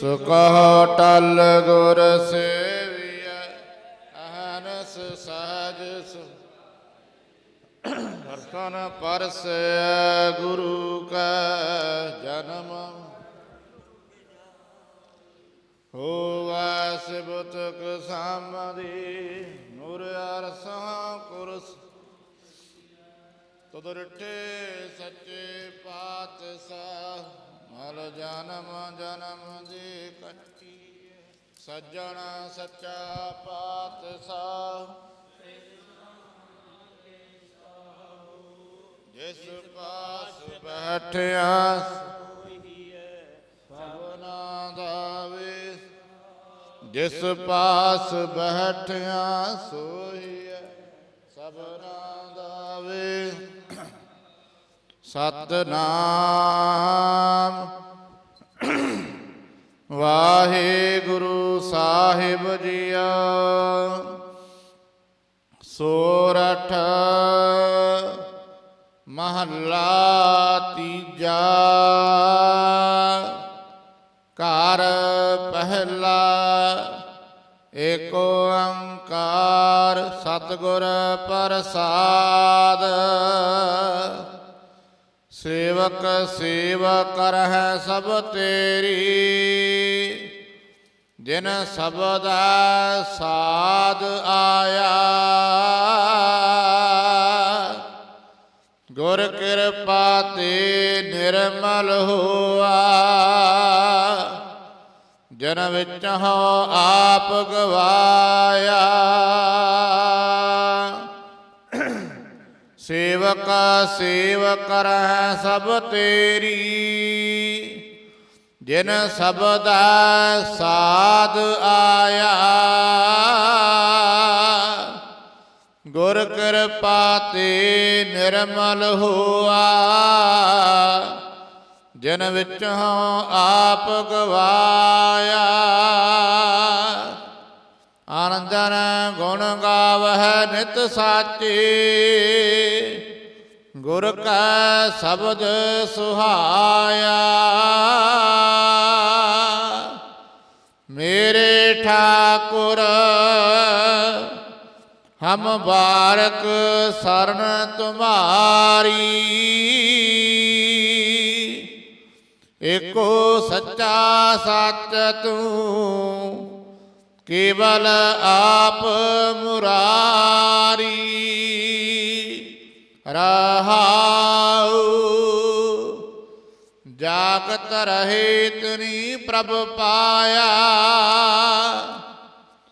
ਸੁਕਹੁ ਟਲ ਗੁਰ ਸੇਵੀਐ, ਅਹਨਸ ਸਹਜ ਸੁ। ਹਰਕਨ ਪਰਸੈ ਗੁਰੂ ਕੈ ਜਨਮ। ਹੋਵੈ ਸਿਬਤਕ ਸਾਮਦੀ ਨੂਰ ਅਰਸਾ ਕੁਰਸ ਤੁਧ ਰਿਠੇ ਸੱਚੇ ਪਾਤਸ਼ਾਹ ਮਲ ਜਨਮ ਜਨਮ ਦੀ ਕੱਟੀ। ਸੱਜਣ ਸੱਚਾ ਪਾਤਸ਼ਾਹ। ਜਿਸ ਪਾਸ ਬੈਠਿਆ ਸਭਨਾ ਦਾ ਵੇ ਜਿਸ ਪਾਸ ਬੈਠਿਆ ਸੋਈ ਹੈ ਸਭਨਾ ਦਾ ਵੇ ਸਤਨਾਮ। ਵਾਹਿਗੁਰੂ ਸਾਹਿਬ ਜੀਓ ਸੋਰਠ ਮਹੱਲਾ ਤੀਜਾ। ਘਰ ਪਹਿਲਾ ਏਕ ਓੰਕਾਰ ਸਤਿਗੁਰ ਪ੍ਰਸਾਦ। ਸੇਵਕ ਸੇਵਾ ਕਰਹਿ ਸਭ ਤੇਰੀ। ਜਿਨ ਸਬਦ ਸਾਧ ਆਇਆ। ਗੁਰ ਕਿਰਪਾ ਤੇ ਨਿਰਮਲ ਹੋਆ। ਜਨ ਵਿੱਚ ਹੋ ਆਪ ਗਵਾਇਆ। ਸੇਵਕ ਸੇਵ ਕਰਹਿ ਸਭ ਤੇਰੀ। ਜਿਨ ਸਬਦ ਸਾਧ ਆਇਆ, ਗੁਰ ਕਿਰਪਾ ਤੇ ਨਿਰਮਲ ਹੋਆ। ਜਿਨ ਵਿੱਚ ਆਪ ਗਵਾਇਆ, ਆਨੰਦਨ ਗੁਣ ਗਾਵਹਿ ਨਿਤ ਸਾਚੇ। ਗੁਰ ਕਾ ਸ਼ਬਦ ਸੁਹਾਇਆ। ਮੇਰੇ ਠਾਕੁਰ, ਹਮ ਬਾਰਕ ਸਰਨ ਤੁਮਾਰੀ। ਏਕੋ ਸੱਚਾ ਸੱਚ ਤੂੰ, ਕੇਵਲ ਆਪ ਮੁਰਾਰੀ। ਰਹਾਉ। ਜਾਗਤ ਰਹੇ ਤਨੀ ਪ੍ਰਭ ਪਾਇਆ।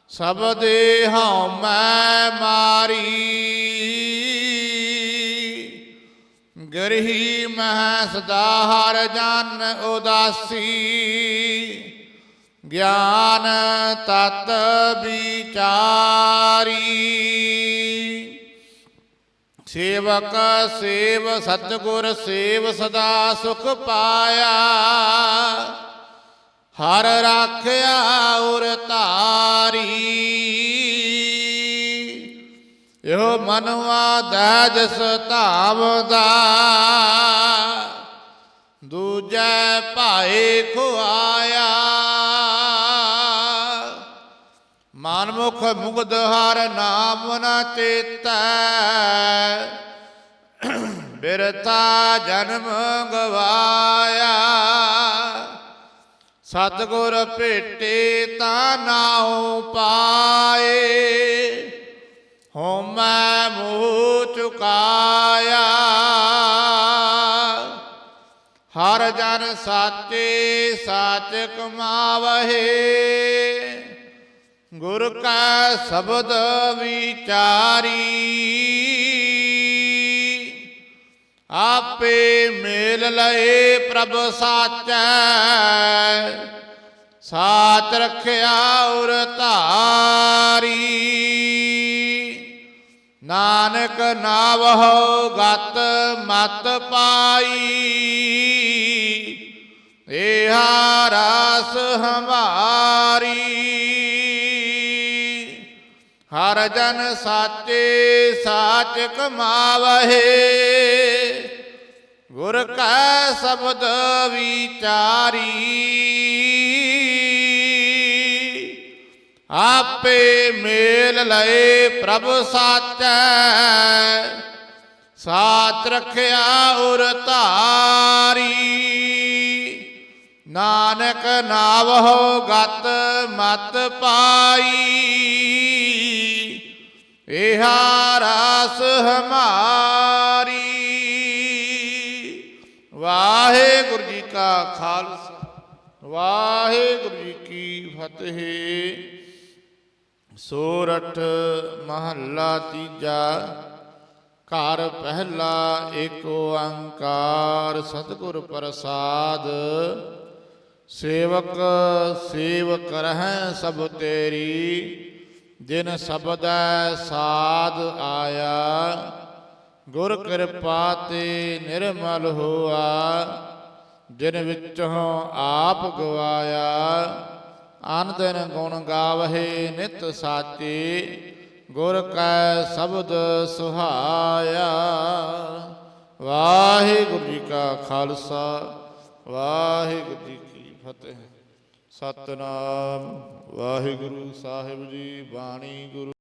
ਸਭ ਦੇ ਹਉ ਮੈਂ ਮਾਰੀ। ਗਰਹੀ ਮਹਿ ਸਦਾ ਹਰ ਜਨ ਉਦਾਸੀ। ਗਿਆਨ ਤਤ ਵਿਚਾਰੀ। ਸੇਵਕ ਸੇਵ ਸਤਗੁਰ ਸੇਵ ਸਦਾ ਸੁਖ ਪਾਇਆ। ਹਰ ਰਾਖਿਆ ਉਰ ਧਾਰੀ। ਇਹੋ ਮਨਵਾ ਦਾ ਜਸ ਧਾਮ ਦਾ ਦੂਜੈ ਭਾਏ ਖੁਆਇਆ। ਮਨਮੁਖ ਮੁਗਦ ਹਰ ਨਾਮ ਨ ਚੇਤੈ। ਬਿਰਥਾ ਜਨਮ ਗਵਾਇਆ। ਸਤਗੁਰ ਭੇਟੇ ਤਾਂ ਨਾਉ ਪਾਏ। ਹਉਮੈ ਮੋਹ ਚੁਕਾਇਆ। ਹਰ ਜਨ ਸਾਚੇ ਸਾਚ ਕਮਾਵਹਿ। ਗੁਰ ਕਾ ਸ਼ਬਦ ਵਿਚਾਰੀ। ਆਪੇ ਮੇਲ ਲਏ ਪ੍ਰਭ ਸਾਚੈ, ਸਾਚ ਰਖਿਆ ਉਰ ਧਾਰੀ। ਨਾਨਕ ਨਾਵਹੁ ਗਤ ਮਤ ਪਾਈ, ਏਹਾ ਰਾਸ ਹਮਾਰੀ ਹਰ ਜਨ ਸਾਚੇ ਸਾਚ ਕਮਾਵਹਿ ਗੁਰ ਕਾ ਸ਼ਬਦ ਵਿਚਾਰੀ। ਆਪੇ ਮੇਲ ਲਏ ਪ੍ਰਭ ਸਾਚੈ। ਸਾਚ ਰਖਿਆ ਉਰ ਧਾਰੀ। ਨਾਨਕ ਨਾਵ ਹੋ ਗਤ ਮਤ ਪਾਈ। ਇਹਾ ਰਾਸ ਹਮਾਰੀ। ਵਾਹਿਗੁਰੂ ਜੀ ਕਾ ਖਾਲਸਾ, ਵਾਹਿਗੁਰੂ ਜੀ ਕੀ ਫਤਿਹ। ਸੋਰਠ ਮਹੱਲਾ ਤੀਜਾ, ਘਰ ਪਹਿਲਾ ਏਕ ਓੰਕਾਰ ਸਤਿਗੁਰ ਪ੍ਰਸਾਦ। ਸੇਵਕ ਸੇਵ ਕਰਹਿ ਸਭ ਤੇਰੀ, ਜਿਨ ਸਬਦੈ ਸਾਧ ਆਇਆ। ਗੁਰ ਕਿਰਪਾ ਤੇ ਨਿਰਮਲ ਹੋਆ, ਜਿਨ ਵਿੱਚੋਂ ਆਪ ਗਵਾਇਆ। ਅਨ ਦਿਨ ਗੁਣ ਗਾਵਹਿ ਨਿਤ ਸਾਚੇ, ਗੁਰ ਕੈ ਸ਼ਬਦ ਸੁਹਾਇਆ। ਵਾਹਿਗੁਰੂ ਜੀ ਕਾ ਖਾਲਸਾ, ਵਾਹਿਗੁਰੂ ਜੀ ਫਤਿਹ। ਸਤਨਾਮ। ਵਾਹਿਗੁਰੂ ਸਾਹਿਬ ਜੀ ਬਾਣੀ ਗੁਰੂ